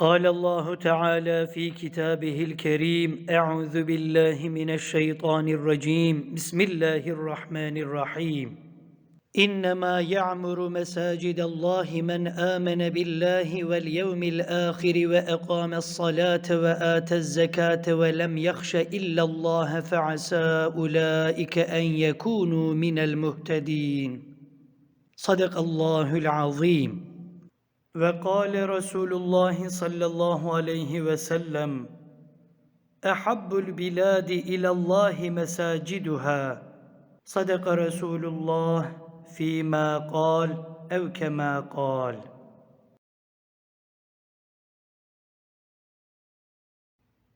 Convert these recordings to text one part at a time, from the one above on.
قال الله تعالى في كتابه الكريم أعوذ بالله من الشيطان الرجيم. بسم الله الرحمن الرحيم. إنما يعمر مساجد الله من آمن بالله واليوم الآخر وأقام الصلاة وآتى الزكاة ولم يخش إلا الله فعسى أولئك أن يكونوا من المهتدين. صدق الله العظيم. Ve kâle Resulullah sallallahu aleyhi ve sellem Ehabbul biladi ilallahi mesaciduha Sadaka Resulullah fîmâ kâl ev kemâ kâl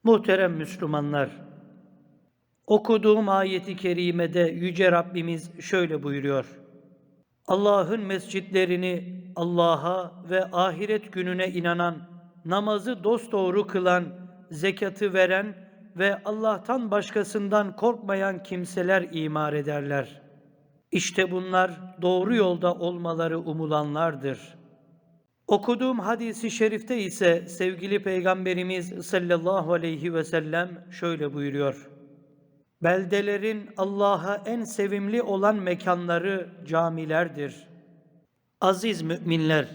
Muhterem Müslümanlar, okuduğum ayeti kerimede Yüce Rabbimiz şöyle buyuruyor. Allah'ın mescitlerini Allah'a ve ahiret gününe inanan, namazı dosdoğru kılan, zekatı veren ve Allah'tan başkasından korkmayan kimseler imar ederler. İşte bunlar doğru yolda olmaları umulanlardır. Okuduğum hadisi şerifte ise sevgili Peygamberimiz sallallahu aleyhi ve sellem şöyle buyuruyor. Beldelerin Allah'a en sevimli olan mekanları camilerdir. Aziz müminler,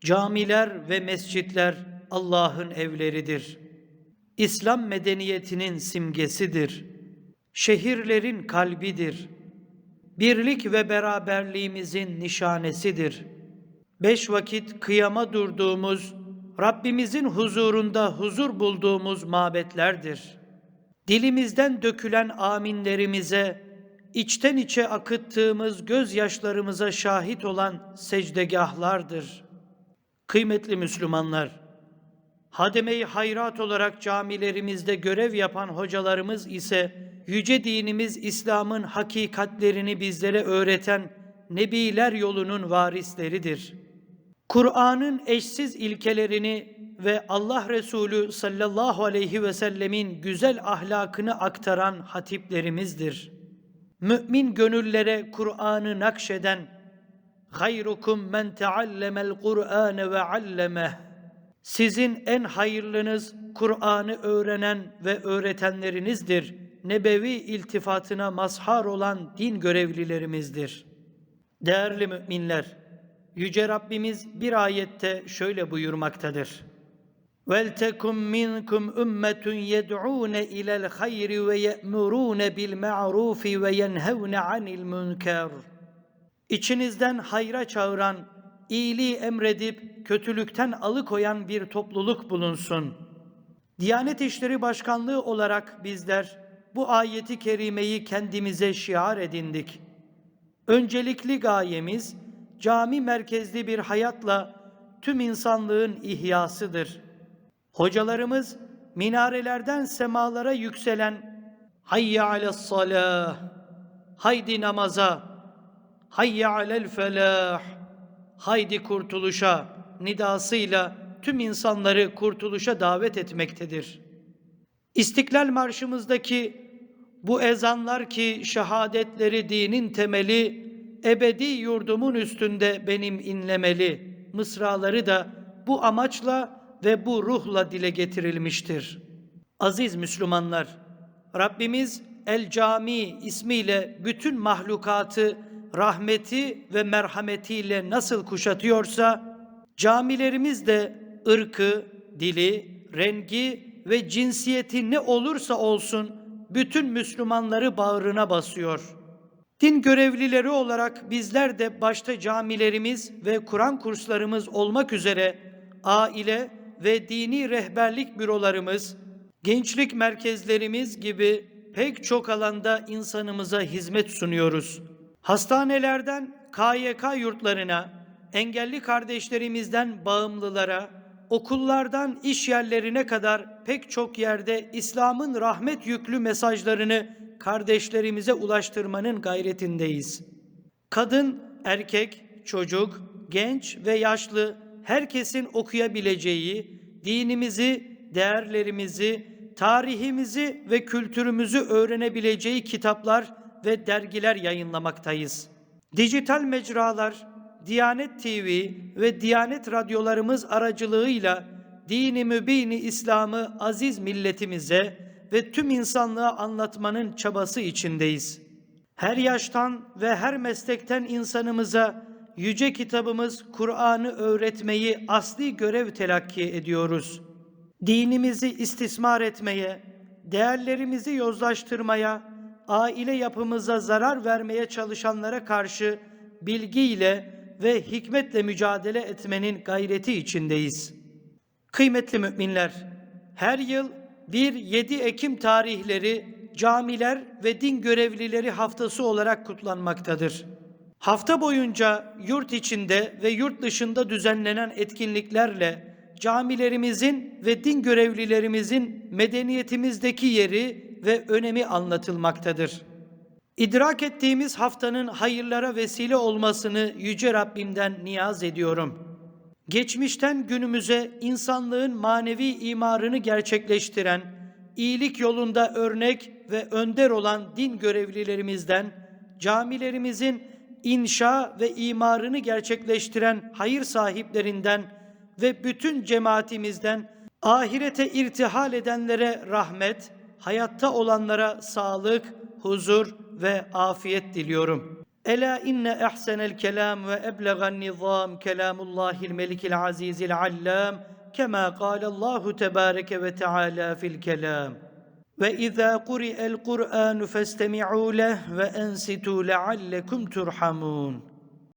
camiler ve mescitler Allah'ın evleridir. İslam medeniyetinin simgesidir. Şehirlerin kalbidir. Birlik ve beraberliğimizin nişanesidir. Beş vakit kıyama durduğumuz, Rabbimizin huzurunda huzur bulduğumuz mabetlerdir.'' dilimizden dökülen aminlerimize, içten içe akıttığımız gözyaşlarımıza şahit olan secdegahlardır. Kıymetli Müslümanlar, hademe-i hayrat olarak camilerimizde görev yapan hocalarımız ise yüce dinimiz İslam'ın hakikatlerini bizlere öğreten nebiler yolunun varisleridir. Kur'an'ın eşsiz ilkelerini ve Allah Resulü sallallahu aleyhi ve sellemin güzel ahlakını aktaran hatiplerimizdir. Mümin gönüllere Kur'an'ı nakşeden hayrukum men teallemel Kur'ane ve allemeh sizin en hayırlınız Kur'an'ı öğrenen ve öğretenlerinizdir. Nebevi iltifatına mazhar olan din görevlilerimizdir. Değerli müminler, Yüce Rabbimiz bir ayette şöyle buyurmaktadır. وَلْتَكُمْ مِنْكُمْ أُمَّةٌ يَدْعُونَ إِلَى الْخَيْرِ وَيَأْمُرُونَ بِالْمَعْرُوفِ وَيَنْهَوْنَ عَنِ الْمُنْكَرِ İçinizden hayra çağıran, iyiliği emredip kötülükten alıkoyan bir topluluk bulunsun. Diyanet İşleri Başkanlığı olarak bizler bu ayeti kerimeyi kendimize şiar edindik. Öncelikli gayemiz cami merkezli bir hayatla tüm insanlığın ihyasıdır. Hocalarımız minarelerden semalara yükselen hayye ales salah, haydi namaza, hayye alel felah, haydi kurtuluşa nidasıyla tüm insanları kurtuluşa davet etmektedir. İstiklal Marşımızdaki bu ezanlar ki şehadetleri dinin temeli, ebedi yurdumun üstünde benim inlemeli mısraları da bu amaçla ve bu ruhla dile getirilmiştir. Aziz Müslümanlar, Rabbimiz El Cami ismiyle bütün mahlukatı rahmeti ve merhametiyle nasıl kuşatıyorsa, camilerimiz de ırkı, dili, rengi ve cinsiyeti ne olursa olsun bütün Müslümanları bağrına basıyor.'' Din görevlileri olarak bizler de başta camilerimiz ve Kur'an kurslarımız olmak üzere aile ve dini rehberlik bürolarımız, gençlik merkezlerimiz gibi pek çok alanda insanımıza hizmet sunuyoruz. Hastanelerden KYK yurtlarına, engelli kardeşlerimizden bağımlılara, okullardan iş yerlerine kadar pek çok yerde İslam'ın rahmet yüklü mesajlarını kardeşlerimize ulaştırmanın gayretindeyiz. Kadın, erkek, çocuk, genç ve yaşlı herkesin okuyabileceği dinimizi, değerlerimizi, tarihimizi ve kültürümüzü öğrenebileceği kitaplar ve dergiler yayınlamaktayız. Dijital mecralar, Diyanet TV ve Diyanet radyolarımız aracılığıyla dini mübini İslam'ı aziz milletimize ve tüm insanlığa anlatmanın çabası içindeyiz. Her yaştan ve her meslekten insanımıza yüce kitabımız Kur'an'ı öğretmeyi asli görev telakki ediyoruz. Dinimizi istismar etmeye, değerlerimizi yozlaştırmaya, aile yapımıza zarar vermeye çalışanlara karşı bilgiyle ve hikmetle mücadele etmenin gayreti içindeyiz. Kıymetli müminler, her yıl 1-7 Ekim tarihleri camiler ve din görevlileri haftası olarak kutlanmaktadır. Hafta boyunca yurt içinde ve yurt dışında düzenlenen etkinliklerle camilerimizin ve din görevlilerimizin medeniyetimizdeki yeri ve önemi anlatılmaktadır. İdrak ettiğimiz haftanın hayırlara vesile olmasını yüce Rabbimden niyaz ediyorum. Geçmişten günümüze insanlığın manevi imarını gerçekleştiren, iyilik yolunda örnek ve önder olan din görevlilerimizden, camilerimizin inşa ve imarını gerçekleştiren hayır sahiplerinden ve bütün cemaatimizden ahirete irtihal edenlere rahmet, hayatta olanlara sağlık, huzur ve afiyet diliyorum. Ela inne ahsenel kelam ve eblegan nizam kelamullahil melikil azizil allam kema kâlallahu tebâreke ve teâlâ fil kelam. وإذا قرئ القرآن فاستمعوا له وأنصتوا لعلكم ترحمون.